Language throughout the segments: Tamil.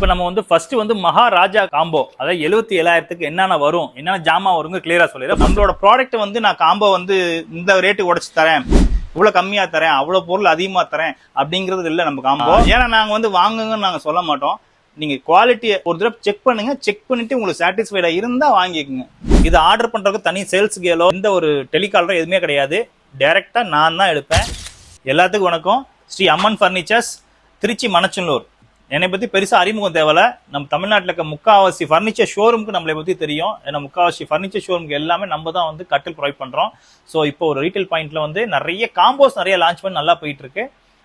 இப்போ நம்ம வந்து ஃபர்ஸ்ட் வந்து மகாராஜா காம்போ அதாவது எழுபத்தி ஏழாயிரத்துக்கு என்னென்ன வரும் என்னென்ன ஜாமா வருங்க கிளியரா சொல்லிடுறேன் நம்மளோட ப்ராடக்ட் வந்து நான் காம்போ வந்து இந்த ரேட்டுக்கு உடைச்சு தரேன். இவ்வளவு கம்மியா தரேன் அவ்வளவு பொருள் அதிகமா தரேன் அப்படிங்கிறது இல்ல நம்ம காம்போ ஏன்னா நாங்க வந்து வாங்குங்கன்னு நாங்க சொல்ல மாட்டோம். நீங்க குவாலிட்டியை ஒரு தடவை செக் பண்ணுங்க செக் பண்ணிட்டு உங்களுக்கு சாட்டிஸ்ஃபைடா இருந்தா வாங்கிக்கோங்க. இது ஆர்டர் பண்றதுக்கு தனி சேல்ஸ் கேலோ எந்த ஒரு டெலிகாலரோ எதுவுமே கிடையாது. டைரக்டா நான் தான் எடுப்பேன். எல்லாத்துக்கும் வணக்கம். ஸ்ரீ அம்மன் ஃபர்னிச்சர்ஸ் திருச்சி மணச்சனூர் என்னை பற்றி பெருசாக அறிமுகம் தேவையில்ல நம்ம தமிழ்நாட்டில் இருக்க முக்காவாசி ஃபர்னிச்சர் ஷோரூமுக்கு நம்மளை பற்றி தெரியும். ஏன்னா முக்காவாசி ஃபர்னிச்சர் ஷோரூமுக்கு எல்லாமே நம்ம தான் வந்து கட்டில் ப்ரொவைட் பண்ணுறோம் ஸோ இப்போ ஒரு ரீட்டைல் பாயிண்ட்டில் வந்து நிறைய காம்போஸ் நிறைய லான்ச் பண்ணி நல்லா போயிட்டுருக்கு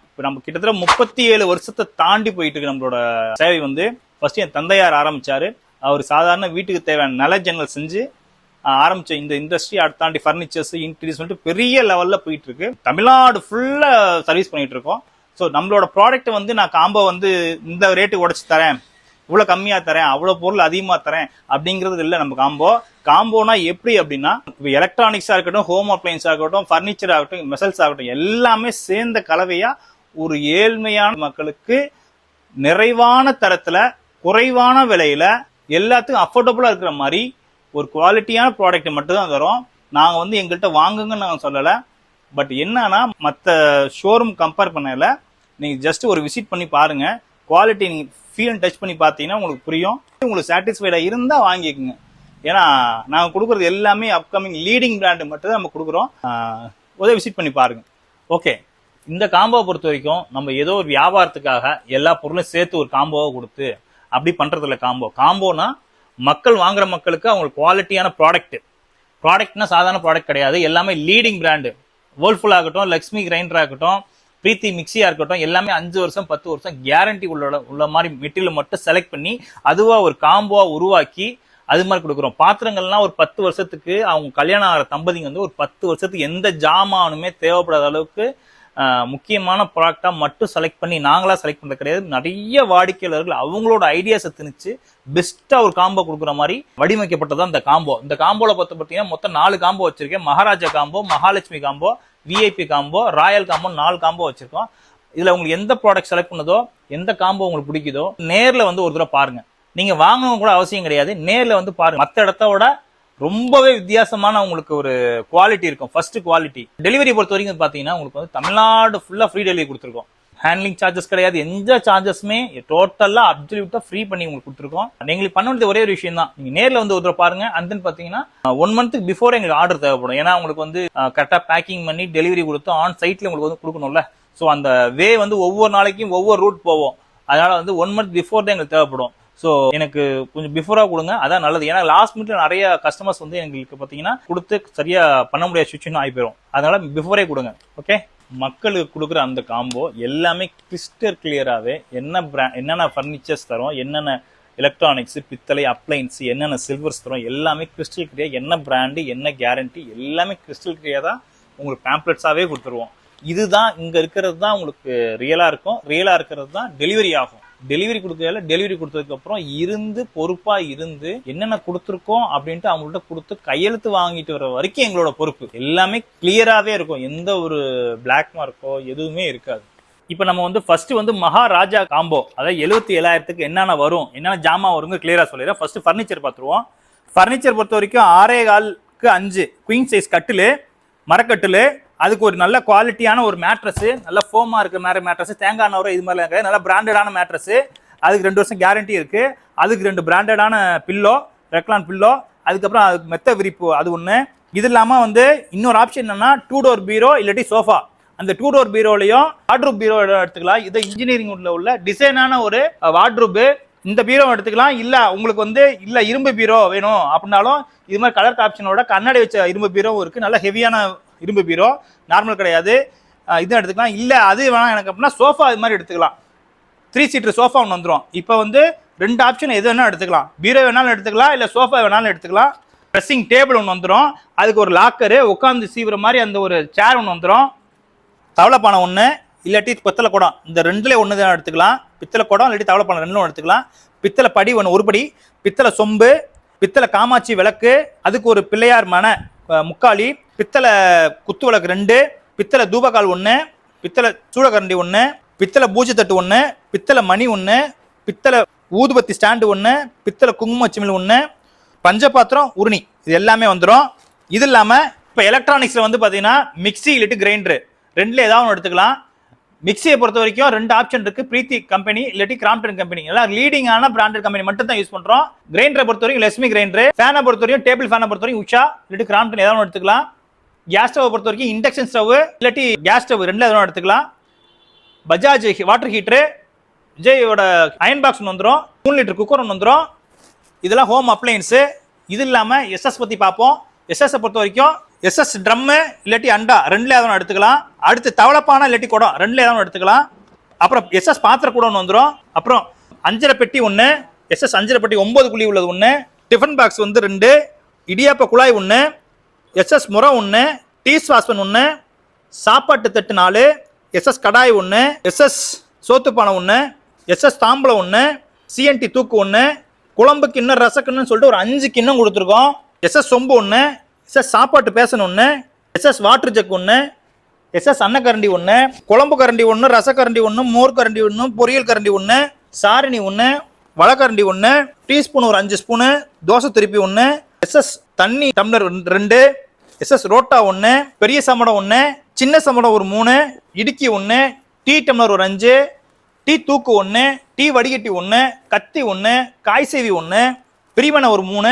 இப்போ நம்ம கிட்டத்தட்ட முப்பத்தி ஏழு வருஷத்தை தாண்டி போயிட்டுருக்கு நம்மளோட சேவை வந்து. ஃபஸ்ட்டு என் தந்தையார் ஆரம்பித்தார் அவர் சாதாரண வீட்டுக்கு தேவையான நில ஜன்னல் செஞ்சு ஆஹ், ஆரம்பிச்ச இந்த இண்டஸ்ட்ரி அடுத்தாண்டி ஃபர்னிச்சர்ஸ் இன்டீரியர்ஸ் வந்துட்டு பெரிய லெவலில் போயிட்டுருக்கு தமிழ்நாடு ஃபுல்லாக சர்வீஸ் பண்ணிகிட்டு இருக்கோம். ஸோ நம்மளோட ப்ராடக்ட் வந்து நான் காம்போ வந்து இந்த ரேட்டுக்கு உடச்சி தரேன். இவ்வளோ கம்மியாக தரேன் அவ்வளோ பொருள் அதிகமாக தரேன் அப்படிங்கிறது இல்லை நம்ம காம்போ காம்போனா எப்படி அப்படின்னா இப்போ எலக்ட்ரானிக்ஸாக இருக்கட்டும் ஹோம் அப்ளைன்ஸாக இருக்கட்டும் ஃபர்னிச்சர் ஆகட்டும் மெசல்ஸ் ஆகட்டும் எல்லாமே சேர்ந்த கலவையாக ஒரு ஏழ்மையான மக்களுக்கு நிறைவான தரத்தில் குறைவான விலையில் எல்லாத்துக்கும் அஃபோர்டபுளாக இருக்கிற மாதிரி ஒரு குவாலிட்டியான ப்ராடக்ட் மட்டும்தான் தரோம். வந்து எங்கள்கிட்ட வாங்குங்கன்னு நாங்கள் சொல்லலை. பட் என்னன்னா மற்ற ஷோரூம் கம்பேர் பண்ணல நீங்கள் ஜஸ்ட் ஒரு விசிட் பண்ணி பாருங்கள் குவாலிட்டி நீங்கள் ஃபீல் டச் பண்ணி பார்த்தீங்கன்னா உங்களுக்கு புரியும். உங்களுக்கு சாட்டிஸ்ஃபைடாக இருந்தால் வாங்கிக்கோங்க. ஏன்னா நாங்கள் கொடுக்குறது எல்லாமே அப்கமிங் லீடிங் பிராண்டு மட்டும் தான் நம்ம கொடுக்குறோம். உதவி விசிட் பண்ணி பாருங்கள் ஓகே இந்த காம்போவை பொறுத்த வரைக்கும் நம்ம ஏதோ ஒரு வியாபாரத்துக்காக எல்லா பொருளும் சேர்த்து ஒரு காம்போவை கொடுத்து அப்படி பண்ணுறதில்ல காம்போ காம்போனா மக்கள் வாங்குற மக்களுக்கு அவங்களுக்கு குவாலிட்டியான ப்ராடக்ட் ப்ராடக்ட்னா சாதாரண ப்ராடக்ட் கிடையாது. எல்லாமே லீடிங் பிராண்டு வேர்ல்ஃபுல் ஆகட்டும் லக்ஷ்மி கிரைண்டர் ஆகட்டும் பிரீத்தி மிக்சியா இருக்கட்டும் எல்லாமே அஞ்சு வருஷம் பத்து வருஷம் கேரண்டி உள்ள உள்ள மாதிரி மெட்டீரியல் மட்டும் செலக்ட் பண்ணி அதுவா ஒரு காம்போவா உருவாக்கி அது மாதிரி கொடுக்குறோம். பாத்திரங்கள்லாம் ஒரு பத்து வருஷத்துக்கு அவங்க கல்யாணம் ஆகிற தம்பதிங்க வந்து ஒரு பத்து வருஷத்துக்கு எந்த ஜாமானுமே தேவைப்படாத அளவுக்கு முக்கியமான ப்ராடக்டா மட்டும் செலக்ட் பண்ணி நாங்களா செலக்ட் பண்ணுறது கிடையாது. நிறைய வாடிக்கையாளர்கள் அவங்களோட ஐடியாஸை திணிச்சு பெஸ்டா ஒரு காம்போ கொடுக்குற மாதிரி வடிவமைக்கப்பட்டதான் இந்த காம்போ இந்த காம்போல பார்த்து பார்த்தீங்கன்னா மொத்தம் நாலு காம்போ வச்சிருக்கேன். Maharaja combo Mahalakshmi combo VIP combo royal combo நாலு காம்போ வச்சிருக்கோம். இதுல உங்களுக்கு எந்த ப்ராடக்ட் செலக்ட் பண்ணதோ எந்த காம்போ உங்களுக்கு பிடிக்குதோ நேர்ல வந்து ஒரு தடவை பாருங்க. நீங்க வாங்கணும் கூட அவசியம் கிடையாது. நேர்ல வந்து பாருங்க. மத்த இடத்தோட ரொம்பவே வித்தியாசமான உங்களுக்கு ஒரு குவாலிட்டி இருக்கும். ஃபர்ஸ்ட் குவாலிட்டி டெலிவரி பொறுத்த வரைக்கும் பாத்தீங்கன்னா உங்களுக்கு வந்து தமிழ்நாடு ஃபுல்லா ஃப்ரீ டெலிவரி கொடுத்துருக்கோம். ஹேண்ட்லிங் சார்ஜஸ் கிடையாது. எந்த சார்ஜஸ்மே டோட்டலா அப்சல்யூட்டா ஃப்ரீ பண்ணி உங்களுக்கு கொடுத்துருக்கோம். எங்களுக்கு பண்ண வேண்டிய ஒரே ஒரு விஷயம் தான் நீங்க நேர்ல வந்து ஒருத்தர் பாருங்க. அண்ட் தென் பாத்தீங்கன்னா ஒன் மந்த்துக்கு பிஃபோர் எங்களுக்கு ஆர்டர் தேவைப்படும். ஏன்னா உங்களுக்கு வந்து கரெக்டா பேக்கிங் பண்ணி டெலிவரி கொடுத்து ஆன் சைட்ல உங்களுக்கு வந்து கொடுக்கணும்ல. ஸோ அந்த வே வந்து ஒவ்வொரு நாளைக்கும் ஒவ்வொரு ரூட் போவோம். அதனால வந்து ஒன் மந்த் பிஃபோர் தான் எங்களுக்கு தேவைப்படும். ஸோ எனக்கு கொஞ்சம் பிஃபோராக கொடுங்க. அதான் நல்லது. ஏன்னா லாஸ்ட் மினிட்ல நிறைய கஸ்டமர்ஸ் வந்து எங்களுக்கு பார்த்தீங்கன்னா கொடுத்து சரியாக பண்ண முடியாத சுச்சுவேஷன் ஆகி போயிடும் அதனால பிஃபோரே கொடுங்க. ஓகே மக்களுக்கு கொடுக்குற அந்த காம்போ எல்லாமே கிறிஸ்டர் கிளியராகவே என்ன ப்ராண்ட் என்னென்ன ஃபர்னிச்சர்ஸ் தரும் என்னென்ன எலக்ட்ரானிக்ஸு பித்தளை அப்ளைன்ஸு என்னென்ன சில்வர்ஸ் தரும் எல்லாமே கிறிஸ்டல் கிளியர் என்ன பிராண்டு என்ன கேரண்டி எல்லாமே கிறிஸ்டல் தான் உங்களுக்கு பேம்ப்ளெட்ஸாகவே கொடுத்துருவோம். இதுதான் இங்கே இருக்கிறது தான் உங்களுக்கு ரியலாக இருக்கும். ரியலாக இருக்கிறது தான் டெலிவரி ஆகும். டெலிவரி கொடுக்கல டெலிவரி கொடுத்ததுக்கு அப்புறம் இருந்து பொறுப்பா இருந்து என்னென்ன கொடுத்துருக்கோம் அப்படின்ட்டு அவங்கள்ட்ட கொடுத்து கையெழுத்து வாங்கிட்டு வர வரைக்கும் எங்களோட பொறுப்பு. எல்லாமே கிளியராகவே இருக்கும். எந்த ஒரு பிளாக் மார்க்கோ எதுவுமே இருக்காது. இப்போ நம்ம வந்து ஃபர்ஸ்ட் வந்து மகாராஜா காம்போ அதாவது எழுபத்தி ஏழாயிரத்துக்கு என்னென்ன வரும் என்னென்ன ஜாமான் வருங்க கிளியராக சொல்லிடுறேன். ஃபர்ஸ்ட் ஃபர்னிச்சர் பார்த்துருவோம். ஃபர்னிச்சர் பொறுத்த வரைக்கும் ஆறே காலுக்கு அஞ்சு. குயின் சைஸ் கட்டில் மரக்கட்டில் அதுக்கு ஒரு நல்ல குவாலிட்டியான ஒரு மேட்ரஸ் நல்ல ஃபோமாக இருக்கிற மாதிரி மேட்ரஸ் தேங்காய் நவரம் இது மாதிரிலாம் கிடையாது. நல்ல பிராண்டடான மேட்ரஸ் அதுக்கு ரெண்டு வருஷம் கேரண்டி இருக்குது அதுக்கு ரெண்டு பிராண்டடான பில்லோ ரெக்லான் பில்லோ அதுக்கப்புறம் அதுக்கு மெத்த விரிப்பு அது ஒன்று இது இல்லாமல் வந்து இன்னொரு ஆப்ஷன் என்னென்னா டூ டோர் பீரோ இல்லாட்டி சோஃபா அந்த டூ டோர் பீரோலையும் வார்ட்ரூப் பீரோ எடுத்துக்கலாம். இதை இன்ஜினியரிங் உள்ள உள்ள டிசைனான ஒரு வார்ட்ரூப்பு இந்த பீரோ எடுத்துக்கலாம். இல்லை உங்களுக்கு வந்து இல்லை இரும்பு பீரோ வேணும் அப்படின்னாலும் இது மாதிரி கலர் ஆப்ஷனோட கண்ணாடி வச்ச இரும்பு பீரோவும் இருக்குது நல்ல ஹெவியான இரும்பு பீரோ நார்மல் கிடையாது. இதுவும் எடுத்துக்கலாம். இல்லை அது வேணாம் எனக்கு அப்படின்னா சோஃபா இது மாதிரி எடுத்துக்கலாம். த்ரீ சீட்டர் சோஃபா ஒன்று வந்துடும் இப்போ வந்து ரெண்டு ஆப்ஷன் எது வேணாலும் எடுத்துக்கலாம். பீரோ வேணாலும் எடுத்துக்கலாம் இல்லை சோஃபா வேணாலும் எடுத்துக்கலாம். ட்ரெஸ்ஸிங் டேபிள் ஒன்று வந்துடும் அதுக்கு ஒரு லாக்கரு உட்காந்து சீவுற மாதிரி அந்த ஒரு சேர் ஒன்று வந்துடும் தவளைப்பானை ஒன்று இல்லாட்டி பித்தளை குடம். இந்த ரெண்டுல ஒன்று தான் எடுத்துக்கலாம். பித்தளை குடம் இல்லாட்டி தவளைப்பானை ரெண்டும் எடுத்துக்கலாம். பித்தளை படி ஒன்று ஒரு படி. பித்தளை சொம்பு பித்தளை காமாட்சி விளக்கு. அதுக்கு ஒரு பிள்ளையார் மனை. முக்காலி பித்தளை குத்து விளக்கு ரெண்டு பித்தளை தூபகால் ஒன்று பித்தளை சூடகரண்டி ஒன்று பித்தளை பூஜை தட்டு ஒன்று பித்தளை மணி ஒன்று பித்தளை ஊதுபத்தி ஸ்டாண்டு ஒன்று பித்தளை குங்கும சிமிழ் ஒன்று பஞ்சபாத்திரம் உருணி. இது எல்லாமே வந்துடும் இது இல்லாமல் இப்போ எலக்ட்ரானிக்ஸில் வந்து பார்த்தீங்கன்னா மிக்சி இல்லாட்டி கிரைண்டரு ரெண்டில் ஏதாவது ஒன்று எடுத்துக்கலாம். மிக்ஸியை பொறுத்த வரைக்கும் ரெண்டு ஆப்ஷன் இருக்கு. பிரீத்தி கம்பெனி இல்லாட்டி கிராம்டன் கம்பெனி எல்லாம் லீடிங்கான பிராண்டட் கம்பெனி மட்டும் தான் யூஸ் பண்றோம். கிரைண்டரை பொறுத்த வரைக்கும் லெஸ்மி கிரைண்டர் ஃபேனை பொறுத்த வரைக்கும் டேபிள் ஃபேனை பொறுத்த வரைக்கும் உஷா இல்லாட்டி கிராம்டன் ஏதாவது ஒன்று எடுத்துக்கலாம். கேஸ் ஸ்டவ் பொறுத்த வரைக்கும் இண்டக்ஷன் ஸ்டவ் இல்லாட்டி கேஸ் ஸ்டவ் ரெண்டு எதாவது எடுத்துக்கலாம். பஜாஜ் வாட்டர் ஹீட்டரு விஜயோட அயன் பாக்ஸ் ஒன்று வந்துடும் மூணு லிட்டர் குக்கர் ஒன்று வந்துடும் இதெல்லாம் ஹோம் அப்ளையன்ஸு இது இல்லாமல் எஸ்எஸ் பற்றி பார்ப்போம். எஸ்எஸ்ஸை பொறுத்த வரைக்கும் எஸ்எஸ் ட்ரம்மு இல்லாட்டி அண்டா ரெண்டுல ஏதாவது எடுத்துக்கலாம். அடுத்து தவளப்பானை இல்லாட்டி குடம் ரெண்டுல ஏதாவது எடுத்துக்கலாம். அப்புறம் எஸ்எஸ் பாத்திர கூட ஒன்று வந்துடும் அப்புறம் அஞ்சரை பெட்டி ஒன்று எஸ்எஸ் அஞ்சரை பெட்டி ஒம்பது குழி உள்ளது ஒன்று டிஃபன் பாக்ஸ் வந்து ரெண்டு இடியாப்ப குழாய் ஒன்று எஸ்எஸ் முறம் ஒன்று டீ ஸ்வாஸ்பன் ஒன்று சாப்பாட்டு தட்டு நாலு எஸ்எஸ் கடாய் ஒன்று எஸ்எஸ் சோத்துப்பானை ஒன்று எஸ்எஸ் தாம்பளம் ஒன்று சிஎன்டி தூக்கு ஒன்று குழம்பு கிண்ணம் ரசக்கிண்ணம்னு சொல்லிட்டு ஒரு அஞ்சு கிண்ணம் கொடுத்துருக்கோம். எஸ்எஸ் சொம்பு ஒன்று எஸ்எஸ் சாப்பாட்டு பேசன் ஒன்று எஸ்எஸ் வாட்டர் ஜக் ஒன்று எஸ்எஸ் அன்னக்கரண்டி ஒன்று குழம்பு கரண்டி ஒன்று ரசக்கரண்டி ஒன்று மோர் கரண்டி ஒன்று பொரியல் கரண்டி ஒன்று சாரணி ஒன்று வளக்கரண்டி ஒன்று டீஸ்பூன் ஒரு அஞ்சு ஸ்பூனு தோசை திருப்பி ஒன்று எஸ்எஸ் தண்ணி டம்ளர் ரெண்டு- ரெண்டு எஸ்எஸ் ரோட்டா ஒன்று பெரிய சமடம் ஒன்று சின்ன சமடம் ஒரு மூணு இடுக்கி ஒன்று டீ டம்ளர் ஒரு அஞ்சு டீ தூக்கு ஒன்று டீ வடிகட்டி ஒன்று கத்தி ஒன்று காய்சேவி ஒன்று பிரிவனை ஒரு மூணு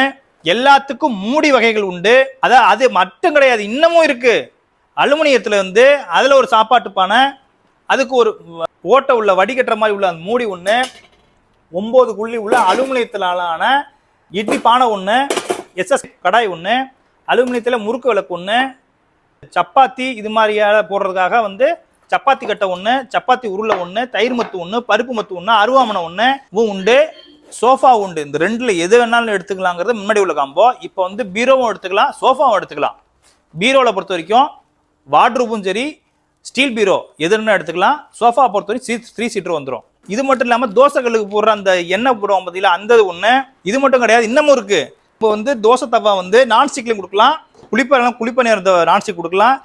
எல்லாத்துக்கும் மூடி வகைகள் உண்டு. அதான் அது மட்டும் கிடையாது இன்னமும் இருக்கு. அலுமினியத்தில் வந்து அதில் ஒரு சாப்பாட்டு பானை அதுக்கு ஒரு ஓட்டை உள்ள வடிகட்டுற மாதிரி உள்ள அந்த மூடி ஒன்று ஒம்பது குள்ளி உள்ள அலுமினியத்திலான இட்லி பானை ஒன்று எஸ்எஸ் கடாய் ஒன்று அலுமினியத்தில் முறுக்கு விளக்கு ஒன்று சப்பாத்தி இது மாதிரியான போடுறதுக்காக வந்து சப்பாத்தி கட்டை ஒன்று சப்பாத்தி உருளை ஒன்று தயிர் மத்து ஒன்று பருப்பு மத்து ஒன்று அருவாமனை ஒன்று உண்டு. சோஃபா உண்டு. இந்த ரெண்டில் எது வேணாலும் எடுத்துக்கலாங்கிறது முன்னாடி உள்ள காம்போ இப்போ வந்து பீரோவும் எடுத்துக்கலாம் சோஃபாவும் எடுத்துக்கலாம். பீரோவில் பொறுத்த வரைக்கும் வார்ட்ரூப்பும் சரி ஸ்டீல் பீரோ எதுன்னு எடுத்துக்கலாம். சோஃபா பொறுத்த வரைக்கும் த்ரீ சீட்டர் வந்துடும் இது மட்டும் இல்லாமல் தோசை கல்லுக்கு போடுற அந்த எண்ணெய் போடுவோம் பார்த்தீங்களா அந்த ஒன்று இது மட்டும் கிடையாது இன்னமும் இருக்குது இப்போ வந்து தோசை தவா வந்து நான்ஸ்டிக்லையும் கொடுக்கலாம். குளிப்பெல்லாம் குளிப்ப நேரத்தை நான்ஸ்டிக் கொடுக்கலாம்.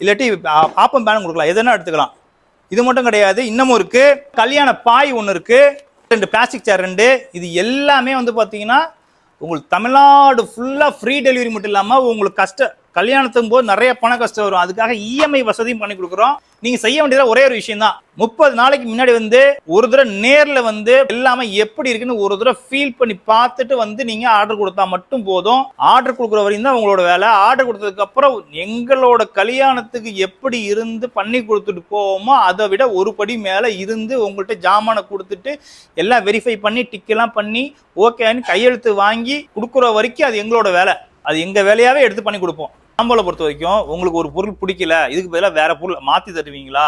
இல்லாட்டி ஆப்பம் பேனும் கொடுக்கலாம். எதுனா எடுத்துக்கலாம். இது மட்டும் கிடையாது இன்னமும் இருக்குது கல்யாண பாய் ஒன்று இருக்குது ரெண்டு பிளாஸ்டிக் சேர் ரெண்டு. இது எல்லாமே வந்து பார்த்தீங்கன்னா உங்களுக்கு தமிழ்நாடு ஃபுல்லாக ஃப்ரீ டெலிவரி மட்டும் இல்லாமல் உங்களுக்கு கஷ்ட கல்யாணத்தும் போது நிறைய பண கஷ்டம் வரும். அதுக்காக இஎம்ஐ வசதியும் பண்ணி கொடுக்குறோம். நீங்கள் செய்ய வேண்டியது ஒரே ஒரு விஷயம் தான் முப்பது நாளைக்கு முன்னாடி வந்து ஒரு தடவை நேரில் வந்து எல்லாமே எப்படி இருக்குன்னு ஒரு தடவை ஃபீல் பண்ணி பார்த்துட்டு வந்து நீங்கள் ஆர்டர் கொடுத்தா மட்டும் போதும். ஆர்டர் கொடுக்குற வரையும் தான் உங்களோட வேலை. ஆர்டர் கொடுத்ததுக்கு அப்புறம் எங்களோட கல்யாணத்துக்கு எப்படி இருந்து பண்ணி கொடுத்துட்டு போவோமோ அதை விட ஒரு படி மேலே இருந்து உங்கள்கிட்ட ஜாமானை கொடுத்துட்டு எல்லாம் வெரிஃபை பண்ணி டிக்கெல்லாம் பண்ணி ஓகேன்னு கையெழுத்து வாங்கி கொடுக்குற வரைக்கும் அது எங்களோட வேலை. அது எங்க வேலையாவே எடுத்து பண்ணி கொடுப்போம். சாம்பலை பொறுத்த வரைக்கும் உங்களுக்கு ஒரு பொருள் பிடிக்கல இதுக்கு பதிலாக வேற பொருள் மாற்றி தருவீங்களா?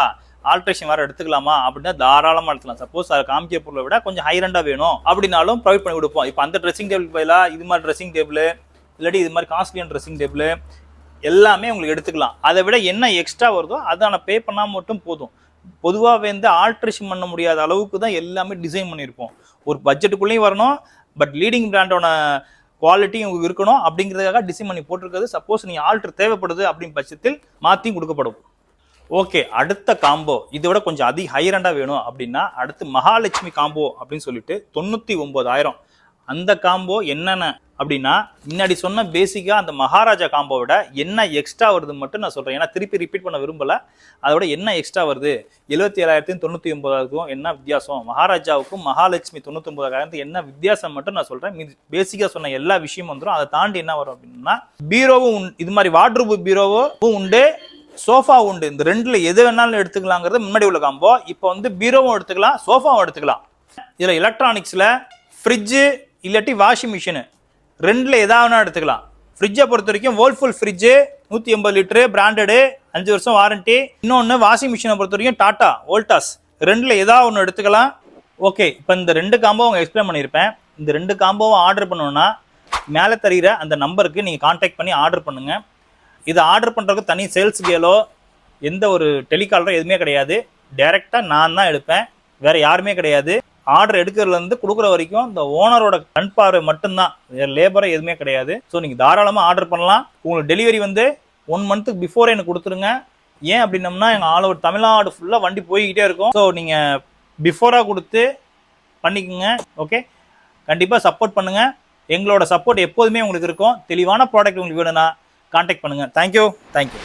ஆல்ட்ரேஷன் வேறு எடுத்துக்கலாமா? அப்படின்னா தாராளமாக எடுத்துக்கலாம். சப்போஸ் அதை காமிக்க பொருளை விட கொஞ்சம் ஹைரண்டாக வேணும். அப்படின்னாலும் ப்ரொவைட் பண்ணி கொடுப்போம். இப்போ அந்த ட்ரெஸ்ஸிங் டேபிள் பதிலாக இது மாதிரி ட்ரெஸ்ஸிங் டேபிள் இல்லாட்டி இது மாதிரி காஸ்ட்லியான ட்ரெஸ்ஸிங் டேபிள் எல்லாமே உங்களுக்கு எடுத்துக்கலாம். அதை விட என்ன எக்ஸ்ட்ரா வருதோ அதை நான் பே பண்ணால் மட்டும் போதும். பொதுவாக வந்து ஆல்ட்ரேஷன் பண்ண முடியாத அளவுக்கு தான் எல்லாமே டிசைன் பண்ணியிருப்போம். ஒரு பட்ஜெட்டுக்குள்ளேயும் வரணும் பட் லீடிங் பிராண்டோட குவாலிட்டியும் இருக்கணும் அப்படிங்கிறதுக்காக டிசைன் பண்ணி போட்டிருக்கிறது. சப்போஸ் நீங்கள் ஆல்ட்ரு தேவைப்படுது அப்படின் பட்சத்தில் மாற்றியும் கொடுக்கப்படும். ஓகே அடுத்த காம்போ இதை விட கொஞ்சம் அதிக ஹைரண்டாக வேணும் அப்படின்னா அடுத்து மகாலட்சுமி காம்போ அப்படின்னு சொல்லிட்டு தொண்ணூற்றி ஒம்பதாயிரம் அந்த காம்போ என்னென்ன அப்படின்னா முன்னாடி சொன்ன பேசிக்காக அந்த மகாராஜா காம்போவோட என்ன எக்ஸ்ட்ரா வருது மட்டும் நான் சொல்கிறேன் ஏன்னா திருப்பி ரிப்பீட் பண்ண விரும்பல. அதோட என்ன எக்ஸ்ட்ரா வருது? எழுபத்தி ஏழாயிரத்தையும் தொண்ணூற்றி ஒன்பதாயிரத்துக்கும் என்ன வித்தியாசம்? மகாராஜாவுக்கும் மகாலட்சுமி தொண்ணூற்றி ஒன்பதாயிரத்துக்கு என்ன வித்தியாசம் மட்டும் நான் சொல்கிறேன் மீது பேசிக்காக சொன்ன எல்லா விஷயமும் வந்துடும் அதை தாண்டி என்ன வரும் அப்படின்னா பீரோவும் உண் இது மாதிரி வாட்ரூப் பீரோவும் உண்டு சோஃபா உண்டு. இந்த ரெண்டுல எது வேணாலும் எடுத்துக்கலாங்கிறது முன்னாடி உள்ள காம்போ இப்போ வந்து பீரோவும் எடுத்துக்கலாம் சோஃபாவும் எடுத்துக்கலாம். இதில் எலக்ட்ரானிக்ஸில் ஃப்ரிட்ஜு இல்லாட்டி வாஷிங் மிஷினு ரெண்டில் எதாவது எடுத்துக்கலாம். ஃப்ரிட்ஜை பொறுத்த வரைக்கும் வேர்ல்ஃபுல் ஃப்ரிட்ஜு நூற்றி எண்பது லிட்டரு பிராண்டடு அஞ்சு வருஷம் வாரண்ட்டி இன்னொன்று வாஷிங் மிஷினை பொறுத்த வரைக்கும் டாட்டா ஓல்டாஸ் ரெண்டில் ஏதாவது ஒன்று எடுத்துக்கலாம். ஓகே இப்போ இந்த ரெண்டு காம்போ அவங்க எக்ஸ்பிளைன் பண்ணியிருப்பேன். இந்த ரெண்டு காம்போவும் ஆர்டர் பண்ணணுன்னா மேலே தருகிற அந்த நம்பருக்கு நீங்கள் காண்டாக்ட் பண்ணி ஆர்டர் பண்ணுங்கள் இதை ஆர்டர் பண்ணுறதுக்கு தனி சேல்ஸ் கேலோ எந்த ஒரு டெலிகாலரோ எதுவுமே கிடையாது. டைரெக்டாக நான் தான் எடுப்பேன். வேறு யாருமே கிடையாது. ஆர்டர் எடுக்கிறதுலேருந்து கொடுக்குற வரைக்கும் இந்த ஓனரோட கண் பார்வை மட்டும்தான். வேறு லேபரை எதுவுமே கிடையாது. ஸோ நீங்கள் தாராளமாக ஆர்டர் பண்ணலாம். உங்களுக்கு டெலிவரி வந்து ஒன் மந்த்துக்கு பிஃபோர் எனக்கு கொடுத்துருங்க. ஏன் அப்படின்னம்னா எங்கள் ஆல் ஓவர் தமிழ்நாடு ஃபுல்லாக வண்டி போய்கிட்டே இருக்கும். ஸோ நீங்கள் பிஃபோராக கொடுத்து பண்ணிக்கோங்க. ஓகே கண்டிப்பாக சப்போர்ட் பண்ணுங்கள் எங்களோட சப்போர்ட் எப்போதுமே உங்களுக்கு இருக்கும். தெளிவான ப்ராடக்ட் உங்களுக்கு வேணும்னா கான்டாக்ட் பண்ணுங்கள் தேங்க்யூ தேங்க்யூ